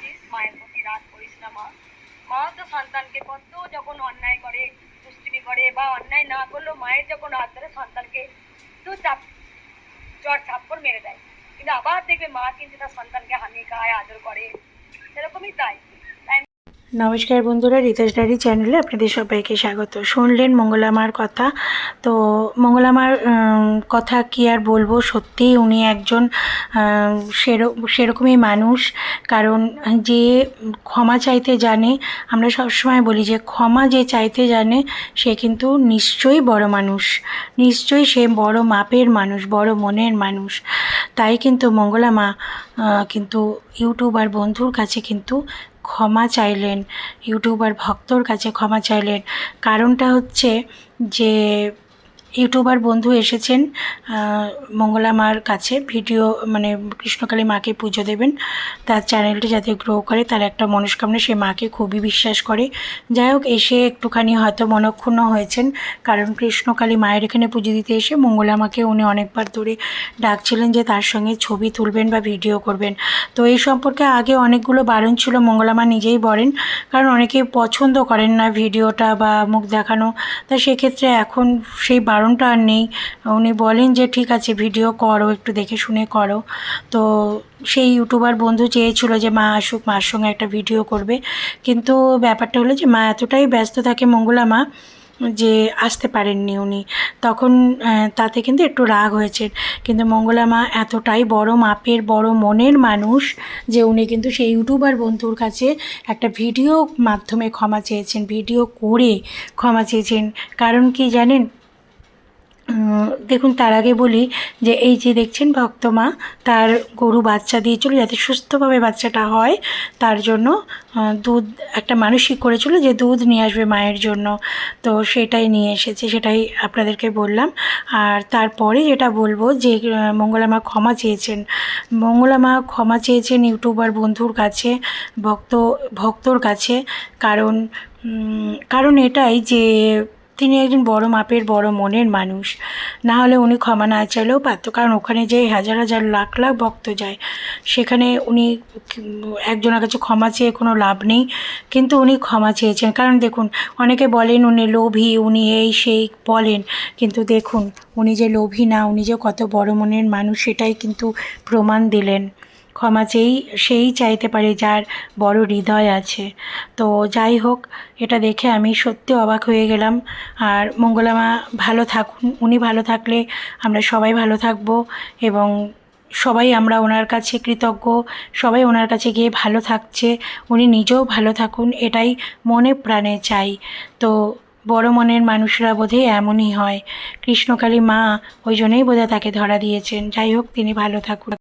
করেছিস মায়ের প্রতি রাগ করিস না মা মা তো সন্তানকে কত যখন অন্যায় করে, দুষ্টিমি করে বা অন্যায় না করলেও মায়ের যখন হাত ধরে সন্তানকে দু চাপ চর থাপ্পড় মেরে দেয়। কিন্তু আবার দেখবে মা কিন্তু তার সন্তানকে হানি খায় আদর করে। সেরকমই তাই। নমস্কার বন্ধুরা রিতাস ডায়েরি চ্যানেলে আপনাদের সবাইকে স্বাগত। শুনলেন মঙ্গলামার কথা। তো মঙ্গলামার কথা কি আর বলব? সত্যিই উনি একজন সের- সেরকমই মানুষ। কারণ যে ক্ষমা চাইতে জানে, আমরা সবসময় বলি যে ক্ষমা যে চাইতে জানে, সে কিন্তু নিশ্চয়ই বড় মানুষ। নিশ্চয়ই সে বড় মাপের মানুষ, বড় মনের মানুষ। তাই কিন্তু মঙ্গলামা কিন্তু ইউটিউবার বন্ধুর কাছে কিন্তু ক্ষমা চাইলেন ইউটিউবার ভক্তর কাছে ক্ষমা চাইলেন। কারণটা হচ্ছে যে ইউটিউবার বন্ধু এসেছেন মঙ্গলা মার কাছে। ভিডিও মানে কৃষ্ণকালী মাকে পুজো দেবেন। তার চ্যানেলটি যাতে গ্রো করে, তার একটা মনস্কামনা, সে মাকে খুবই বিশ্বাস করে। যাই হোক, এসে একটুখানি হয়তো মনক্ষুণ্ণ হয়েছেন, কারণ কৃষ্ণকালী মায়ের এখানে পুজো দিতে এসে মঙ্গলা মাকে উনি অনেকবার ধরে ডাকছিলেন যে তার সঙ্গে ছবি তুলবেন বা ভিডিও করবেন। তো এই সম্পর্কে আগে অনেকগুলো বারণ ছিল, মঙ্গলা মা নিজেই বলেন, কারণ অনেকে পছন্দ করেন না ভিডিওটা বা মুখ দেখানো। তা সেক্ষেত্রে এখন সেই বারণটা আর নেই। উনি বলেন যে, ঠিক আছে ভিডিও করো, একটু দেখে শুনে করো। তো সেই ইউটিউবার বন্ধু চেয়েছিল যে, মা আসুক, মার সঙ্গে একটা ভিডিও করবে। কিন্তু ব্যাপারটা হলো যে, মা এতটাই ব্যস্ত থাকে মঙ্গলা মা, যে আসতে পারেননি উনি। তখন তাতে কিন্তু একটু রাগ হয়েছে। কিন্তু মঙ্গলা মা এতটাই বড় মাপের, বড় মনের মানুষ যে, উনি কিন্তু সেই ইউটিউবার বন্ধুর কাছে একটা ভিডিও মাধ্যমে ক্ষমা চেয়েছেন ভিডিও করে ক্ষমা চেয়েছেন। কারণ কি জানেন? দেখুন, তার আগে বলি যে এই যে দেখছেন ভক্তমা তার গরু বাচ্চা দিয়েছিল যাতে সুস্থভাবে বাচ্চাটা হয়, তার জন্য দুধ একটা মানসিক করেছিল যে দুধ নিয়ে আসবে মায়ের জন্য। তো সেটাই নিয়ে এসেছে, সেটাই আপনাদেরকে বললাম। আর তারপরে যেটা বলব যে মঙ্গলামা ক্ষমা চেয়েছেন। মঙ্গলামা ক্ষমা চেয়েছেন ইউটিউবার বন্ধুর কাছে, ভক্ত, ভক্তর কাছে। কারণ কারণ এটাই যে তিনি একজন বড় মাপের, বড় মনের মানুষ। না হলে উনি ক্ষমা না চাইলেও পারত, কারণ ওখানে যে হাজার হাজার লাখ লাখ ভক্ত যায়। সেখানে উনি একজনের কাছে ক্ষমা চেয়ে কোনো লাভ নেই, কিন্তু উনি ক্ষমা চেয়েছেন। কারণ দেখুন, অনেকে বলেন উনি লোভী, উনি এই সেই বলেন, কিন্তু দেখুন, উনি যে লোভী না, উনি যে কত বড় মনের মানুষ, সেটাই কিন্তু প্রমাণ দিলেন। ক্ষমা চেয়েই সেই চাইতে পারে যার বড় হৃদয় আছে। তো যাই হোক, এটা দেখে আমি সত্যি অবাক হয়ে গেলাম। আর মঙ্গলামা ভালো থাকুন, উনি ভালো থাকলে আমরা সবাই ভালো থাকব এবং সবাই আমরা ওনার কাছে কৃতজ্ঞ, সবাই ওনার কাছে গিয়ে ভালো থাকছে, উনি নিজেও ভালো থাকুন, এটাই মনে প্রাণে চাই। তো বড় মনের মানুষরা বোধহয় এমনই হয়। কৃষ্ণকালী মা ওই জন্যই বোধহয় তাকে ধরা দিয়েছেন। যাই হোক, তিনি ভালো থাকুন।